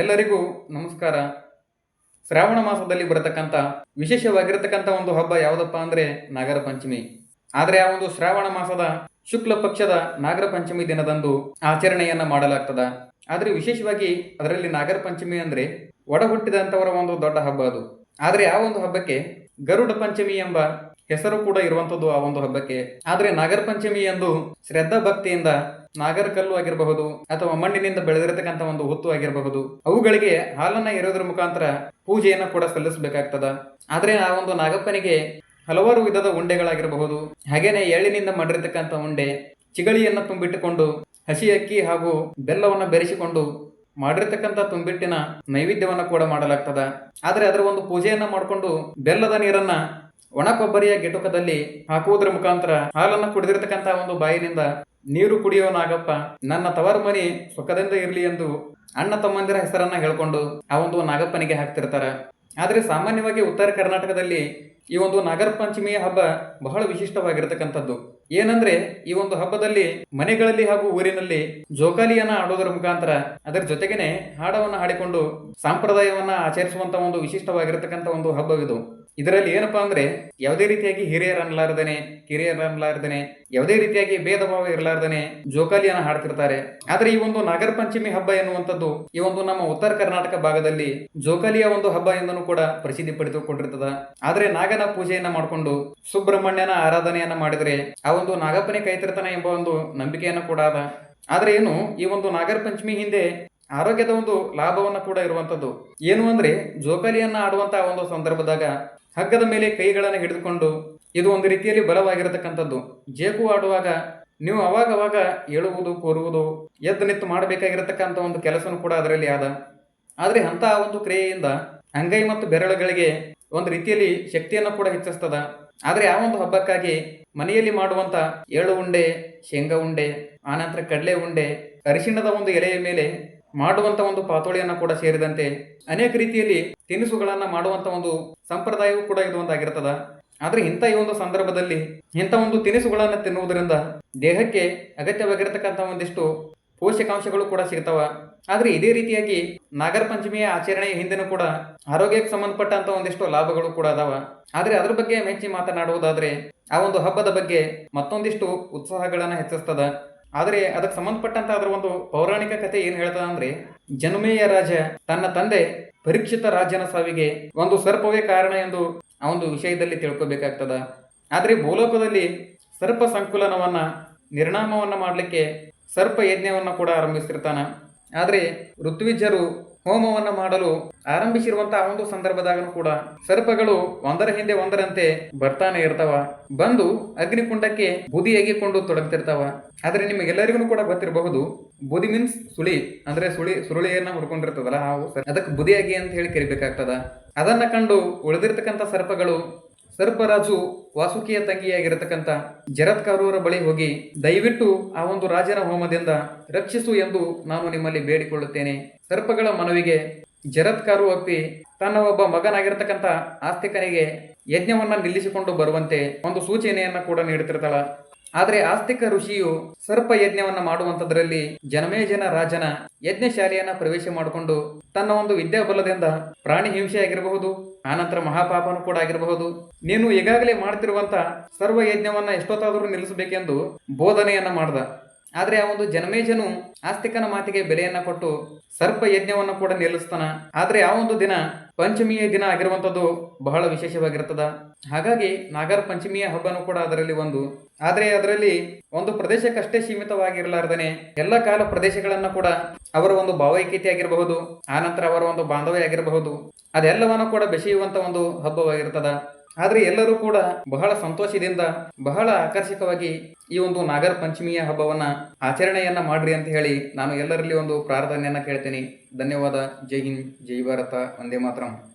ಎಲ್ಲರಿಗೂ ನಮಸ್ಕಾರ. ಶ್ರಾವಣ ಮಾಸದಲ್ಲಿ ಬರತಕ್ಕಂಥ ವಿಶೇಷವಾಗಿರತಕ್ಕಂಥ ಒಂದು ಹಬ್ಬ ಯಾವುದಪ್ಪ ಅಂದ್ರೆ ನಾಗರ ಪಂಚಮಿ. ಆದರೆ ಆ ಒಂದು ಶ್ರಾವಣ ಮಾಸದ ಶುಕ್ಲ ಪಕ್ಷದ ನಾಗರ ಪಂಚಮಿ ದಿನದಂದು ಆಚರಣೆಯನ್ನು ಮಾಡಲಾಗ್ತದ. ಆದರೆ ವಿಶೇಷವಾಗಿ ಅದರಲ್ಲಿ ನಾಗರ ಪಂಚಮಿ ಅಂದ್ರೆ ಒಡಹುಟ್ಟಿದಂಥವರ ಒಂದು ದೊಡ್ಡ ಹಬ್ಬ ಅದು. ಆದರೆ ಆ ಒಂದು ಹಬ್ಬಕ್ಕೆ ಗರುಡ ಪಂಚಮಿ ಎಂಬ ಹೆಸರು ಕೂಡ ಇರುವಂಥದ್ದು ಆ ಒಂದು ಹಬ್ಬಕ್ಕೆ. ಆದರೆ ನಾಗರ ಪಂಚಮಿ ಎಂದು ಶ್ರದ್ಧಾ ಭಕ್ತಿಯಿಂದ ನಾಗರ ಕಲ್ಲು ಆಗಿರಬಹುದು ಅಥವಾ ಮಣ್ಣಿನಿಂದ ಬೆಳೆದಿರತಕ್ಕಂಥ ಒಂದು ಹುತ್ತು ಆಗಿರಬಹುದು. ಅವುಗಳಿಗೆ ಹಾಲನ್ನ ಇರೋದ್ರ ಮುಖಾಂತರ ಪೂಜೆಯನ್ನು ಕೂಡ ಸಲ್ಲಿಸಬೇಕಾಗ್ತದ. ಆದ್ರೆ ಆ ಒಂದು ನಾಗಪ್ಪನಿಗೆ ಹಲವಾರು ವಿಧದ ಉಂಡೆಗಳಾಗಿರಬಹುದು. ಹಾಗೇನೆ ಎಳ್ಳಿನಿಂದ ಮಾಡಿರ್ತಕ್ಕಂಥ ಉಂಡೆ, ಚಿಗಳಿಯನ್ನು ತುಂಬಿಟ್ಟುಕೊಂಡು ಹಸಿ ಅಕ್ಕಿ ಹಾಗೂ ಬೆಲ್ಲವನ್ನ ಬೆರೆಸಿಕೊಂಡು ಮಾಡಿರ್ತಕ್ಕಂಥ ತುಂಬಿಟ್ಟಿನ ನೈವೇದ್ಯವನ್ನ ಕೂಡ ಮಾಡಲಾಗ್ತದ. ಆದರೆ ಅದರ ಒಂದು ಪೂಜೆಯನ್ನ ಮಾಡಿಕೊಂಡು ಬೆಲ್ಲದ ನೀರನ್ನ ಒಣ ಕೊಬ್ಬರಿಯ ಗೆಟುಕದಲ್ಲಿ ಹಾಕುವುದರ ಮುಖಾಂತರ ಹಾಲನ್ನ ಕುಡಿದಿರತಕ್ಕಂಥ ಒಂದು ಬಾಯಿನಿಂದ ನೀರು ಕುಡಿಯೋ ನಾಗಪ್ಪ, ನನ್ನ ತವರು ಮನೆ ಸುಖದಿಂದ ಇರಲಿ ಎಂದು ಅಣ್ಣ ತಮ್ಮಂದಿರ ಹೆಸರನ್ನ ಹೇಳ್ಕೊಂಡು ಆ ಒಂದು ನಾಗಪ್ಪನಿಗೆ ಹಾಕ್ತಿರ್ತಾರ. ಆದ್ರೆ ಸಾಮಾನ್ಯವಾಗಿ ಉತ್ತರ ಕರ್ನಾಟಕದಲ್ಲಿ ಈ ಒಂದು ನಾಗರ ಪಂಚಮಿಯ ಹಬ್ಬ ಬಹಳ ವಿಶಿಷ್ಟವಾಗಿರತಕ್ಕಂಥದ್ದು. ಏನಂದ್ರೆ, ಈ ಒಂದು ಹಬ್ಬದಲ್ಲಿ ಮನೆಗಳಲ್ಲಿ ಹಾಗೂ ಊರಿನಲ್ಲಿ ಜೋಕಾಲಿಯನ್ನ ಆಡೋದರ ಮುಖಾಂತರ ಅದರ ಜೊತೆಗೇನೆ ಹಾಡವನ್ನು ಹಾಡಿಕೊಂಡು ಸಂಪ್ರದಾಯವನ್ನ ಆಚರಿಸುವಂತ ಒಂದು ವಿಶಿಷ್ಟವಾಗಿರತಕ್ಕಂಥ ಒಂದು ಹಬ್ಬವಿದು. ಇದರಲ್ಲಿ ಏನಪ್ಪಾ ಅಂದ್ರೆ, ಯಾವುದೇ ರೀತಿಯಾಗಿ ಹಿರಿಯರ ಅನ್ಲಾರ್ದನೆ ಅನ್ಲಾರ್ದನೆ ಯಾವುದೇ ರೀತಿಯಾಗಿ ಭೇದ ಭಾವ ಇರಲಾರ್ದನೆ ಜೋಕಾಲಿಯನ್ನ ಹಾಡ್ತಿರ್ತಾರೆ. ಆದ್ರೆ ಈ ಒಂದು ನಾಗರ ಪಂಚಮಿ ಹಬ್ಬ ಎನ್ನುವಂಥದ್ದು ಈ ಒಂದು ನಮ್ಮ ಉತ್ತರ ಕರ್ನಾಟಕ ಭಾಗದಲ್ಲಿ ಜೋಕಾಲಿಯ ಒಂದು ಹಬ್ಬ ಎಂದನು ಕೂಡ ಪ್ರಸಿದ್ಧಿ ಪಡೆದುಕೊಂಡಿರ್ತದ. ಆದ್ರೆ ನಾಗನ ಪೂಜೆಯನ್ನ ಮಾಡಿಕೊಂಡು ಸುಬ್ರಹ್ಮಣ್ಯನ ಆರಾಧನೆಯನ್ನ ಮಾಡಿದ್ರೆ ಆ ಒಂದು ನಾಗಪ್ಪನೇ ಕೈತಿರ್ತಾನೆ ಎಂಬ ಒಂದು ನಂಬಿಕೆಯನ್ನು ಕೂಡ ಅದ. ಆದ್ರೆ ಏನು, ಈ ಒಂದು ನಾಗರ ಪಂಚಮಿ ಹಿಂದೆ ಆರೋಗ್ಯದ ಒಂದು ಲಾಭವನ್ನ ಕೂಡ ಇರುವಂತದ್ದು. ಏನು ಅಂದ್ರೆ, ಜೋಕಾಲಿಯನ್ನ ಆಡುವಂತಹ ಒಂದು ಸಂದರ್ಭದಾಗ ಹಗ್ಗದ ಮೇಲೆ ಕೈಗಳನ್ನು ಹಿಡಿದುಕೊಂಡು ಇದು ಒಂದು ರೀತಿಯಲ್ಲಿ ಬಲವಾಗಿರತಕ್ಕಂಥದ್ದು. ಜೇಕು ಆಡುವಾಗ ನೀವು ಅವಾಗ ಅವಾಗ ಏಳುವುದು, ಕೋರುವುದು, ಎದ್ದು ನಿತ್ತು ಮಾಡಬೇಕಾಗಿರತಕ್ಕಂಥ ಒಂದು ಕೆಲಸನೂ ಕೂಡ ಅದರಲ್ಲಿ ಆದ. ಆದರೆ ಅಂತಹ ಒಂದು ಕ್ರಿಯೆಯಿಂದ ಅಂಗೈ ಮತ್ತು ಬೆರಳುಗಳಿಗೆ ಒಂದು ರೀತಿಯಲ್ಲಿ ಶಕ್ತಿಯನ್ನು ಕೂಡ ಹೆಚ್ಚಿಸ್ತದ. ಆದರೆ ಆ ಒಂದು ಹಬ್ಬಕ್ಕಾಗಿ ಮನೆಯಲ್ಲಿ ಮಾಡುವಂತ ಏಳು ಉಂಡೆ, ಶೇಂಗಾ ಉಂಡೆ, ಆನಂತರ ಕಡಲೆ ಉಂಡೆ, ಅರಿಶಿಣದ ಒಂದು ಎಲೆಯ ಮೇಲೆ ಮಾಡುವಂತ ಒಂದು ಪಾತೋಳಿಯನ್ನು ಕೂಡ ಸೇರಿದಂತೆ ಅನೇಕ ರೀತಿಯಲ್ಲಿ ತಿನಿಸುಗಳನ್ನು ಮಾಡುವಂತ ಒಂದು ಸಂಪ್ರದಾಯವೂ ಕೂಡ ಇದು ಒಂದಾಗಿರ್ತದ ಆದರೆ ಇಂಥ ಈ ಒಂದು ಸಂದರ್ಭದಲ್ಲಿ ಇಂಥ ಒಂದು ತಿನಿಸುಗಳನ್ನು ತಿನ್ನುವುದರಿಂದ ದೇಹಕ್ಕೆ ಅಗತ್ಯವಾಗಿರತಕ್ಕಂಥ ಒಂದಿಷ್ಟು ಪೋಷಕಾಂಶಗಳು ಕೂಡ ಸಿಗ್ತಾವ. ಆದರೆ ಇದೇ ರೀತಿಯಾಗಿ ನಾಗರ ಪಂಚಮಿಯ ಆಚರಣೆಯ ಹಿಂದೆನೂ ಕೂಡ ಆರೋಗ್ಯಕ್ಕೆ ಸಂಬಂಧಪಟ್ಟಂತ ಒಂದಿಷ್ಟು ಲಾಭಗಳು ಕೂಡ ಅದಾವ. ಆದರೆ ಅದ್ರ ಬಗ್ಗೆ ಮೆಚ್ಚಿ ಮಾತನಾಡುವುದಾದ್ರೆ ಆ ಒಂದು ಹಬ್ಬದ ಬಗ್ಗೆ ಮತ್ತೊಂದಿಷ್ಟು ಉತ್ಸಾಹಗಳನ್ನು ಹೆಚ್ಚಿಸ್ತದ. ಆದರೆ ಅದಕ್ಕೆ ಸಂಬಂಧಪಟ್ಟಂತ ಅದರ ಒಂದು ಪೌರಾಣಿಕ ಕಥೆ ಏನು ಹೇಳ್ತದ ಅಂದ್ರೆ, ಜನ್ಮೇಯ ರಾಜ ತನ್ನ ತಂದೆ ಪರೀಕ್ಷಿತ ರಾಜನ ಸಾವಿಗೆ ಒಂದು ಸರ್ಪವೇ ಕಾರಣ ಎಂದು ಆ ಒಂದು ವಿಷಯದಲ್ಲಿ ತಿಳ್ಕೊಬೇಕಾಗ್ತದ. ಆದರೆ ಭೂಲೋಕದಲ್ಲಿ ಸರ್ಪ ಸಂಕುಲನವನ್ನ ನಿರ್ಣಾಮವನ್ನ ಮಾಡಲಿಕ್ಕೆ ಸರ್ಪ ಯಜ್ಞವನ್ನು ಕೂಡ ಆರಂಭಿಸಿರ್ತಾನೆ ಆದರೆ ಋತ್ವಿಜರು ಹೋಮವನ್ನು ಮಾಡಲು ಆರಂಭಿಸಿರುವಂತಹ ಒಂದು ಸಂದರ್ಭದಾಗನು ಕೂಡ ಸರ್ಪಗಳು ಒಂದರ ಹಿಂದೆ ಒಂದರಂತೆ ಬರ್ತಾನೆ ಇರ್ತಾವ. ಬಂದು ಅಗ್ನಿಕುಂಡಕ್ಕೆ ಬುದಿ ಎಗಿಕೊಂಡು ತೊಡಗ್ತಿರ್ತಾವ. ಆದರೆ ನಿಮಗೆಲ್ಲರಿಗೂ ಕೂಡ ಗೊತ್ತಿರಬಹುದು ಬುದಿ ಮೀನ್ಸ್ ಸುಳಿ, ಅಂದ್ರೆ ಸುಳಿ, ಸುರುಳಿಯನ್ನ ಹುಡ್ಕೊಂಡಿರ್ತದಲ್ಲ ನಾವು ಅದಕ್ಕೆ ಬುದಿಯಾಗಿ ಅಂತ ಹೇಳಿ ಕರಿಬೇಕಾಗ್ತದ. ಅದನ್ನ ಕಂಡು ಉಳಿದಿರ್ತಕ್ಕಂಥ ಸರ್ಪಗಳು ಸರ್ಪರಾಜು ವಾಸುಕಿಯ ತಂಗಿಯಾಗಿರತಕ್ಕಂಥ ಜರತ್ಕಾರೂರ ಬಳಿ ಹೋಗಿ, ದಯವಿಟ್ಟು ಆ ಒಂದು ರಾಜನ ಹೋಮದಿಂದ ರಕ್ಷಿಸು ಎಂದು ನಾನು ನಿಮ್ಮಲ್ಲಿ ಬೇಡಿಕೊಳ್ಳುತ್ತೇನೆ. ಸರ್ಪಗಳ ಮನವಿಗೆ ಜರತ್ಕಾರು ಅಪ್ಪಿ ತನ್ನ ಒಬ್ಬ ಮಗನಾಗಿರ್ತಕ್ಕಂಥ ಆಸ್ತಿಕನಿಗೆ ಯಜ್ಞವನ್ನ ನಿಲ್ಲಿಸಿಕೊಂಡು ಬರುವಂತೆ ಒಂದು ಸೂಚನೆಯನ್ನ ಕೂಡ ನೀಡುತ್ತಿರ್ತಾಳ ಆದ್ರೆ ಆಸ್ತಿಕ ಋಷಿಯು ಸರ್ಪ ಯಜ್ಞವನ್ನ ಮಾಡುವಂತದ್ರಲ್ಲಿ ಜನಮೇಜನ ರಾಜನ ಯಜ್ಞಶಾಲೆಯನ್ನ ಪ್ರವೇಶ ಮಾಡಿಕೊಂಡು ತನ್ನ ಒಂದು ವಿದ್ಯಾಬಲದಿಂದ ಪ್ರಾಣಿ ಹಿಂಸೆ ಆಗಿರಬಹುದು, ಆನಂತರ ಮಹಾಪಾಪನು ಕೂಡ ಆಗಿರಬಹುದು. ನೀನು ಈಗಾಗಲೇ ಮಾಡ್ತಿರುವಂತ ಸರ್ವ ಯಜ್ಞವನ್ನ ಎಷ್ಟೊತ್ತಾದರೂ ನಿಲ್ಲಿಸಬೇಕೆಂದು ಬೋಧನೆಯನ್ನ ಮಾಡ್ದ. ಆದ್ರೆ ಆ ಒಂದು ಜನಮೇಜನು ಆಸ್ತಿಕನ ಮಾತಿಗೆ ಬೆಲೆಯನ್ನ ಕೊಟ್ಟು ಸರ್ಪ ಯಜ್ಞವನ್ನ ಕೂಡ ನಿಲ್ಲಿಸ್ತಾನ. ಆದರೆ ಆ ಒಂದು ದಿನ ಪಂಚಮಿಯ ದಿನ ಆಗಿರುವಂತದ್ದು ಬಹಳ ವಿಶೇಷವಾಗಿರ್ತದ. ಹಾಗಾಗಿ ನಾಗರ ಪಂಚಮಿಯ ಹಬ್ಬನೂ ಕೂಡ ಅದರಲ್ಲಿ ಒಂದು. ಆದರೆ ಅದರಲ್ಲಿ ಒಂದು ಪ್ರದೇಶಕ್ಕಷ್ಟೇ ಸೀಮಿತವಾಗಿರಲಾರ್ದನೆ ಎಲ್ಲ ಕಾಲ ಪ್ರದೇಶಗಳನ್ನ ಕೂಡ ಅವರ ಒಂದು ಭಾವೈಕ್ಯತೆ ಆಗಿರಬಹುದು. ಆನಂತರ ಅವರ ಒಂದು ಬಾಂಧವ್ಯ ಆಗಿರಬಹುದು. ಅದೆಲ್ಲವನ್ನು ಕೂಡ ಬೆಸೆಯುವಂಥ ಒಂದು ಹಬ್ಬವಾಗಿರ್ತದ. ಆದ್ರೆ ಎಲ್ಲರೂ ಕೂಡ ಬಹಳ ಸಂತೋಷದಿಂದ, ಬಹಳ ಆಕರ್ಷಕವಾಗಿ ಈ ಒಂದು ನಾಗರ ಪಂಚಮಿಯ ಹಬ್ಬವನ್ನ ಆಚರಣೆಯನ್ನ ಮಾಡ್ರಿ ಅಂತ ಹೇಳಿ ನಾನು ಎಲ್ಲರಲ್ಲಿ ಒಂದು ಪ್ರಾರ್ಥನೆಯನ್ನ ಕೇಳ್ತೇನೆ. ಧನ್ಯವಾದ. ಜೈ ಹಿಂದ್. ಜೈ ಭಾರತ. ವಂದೇ ಮಾತರಂ.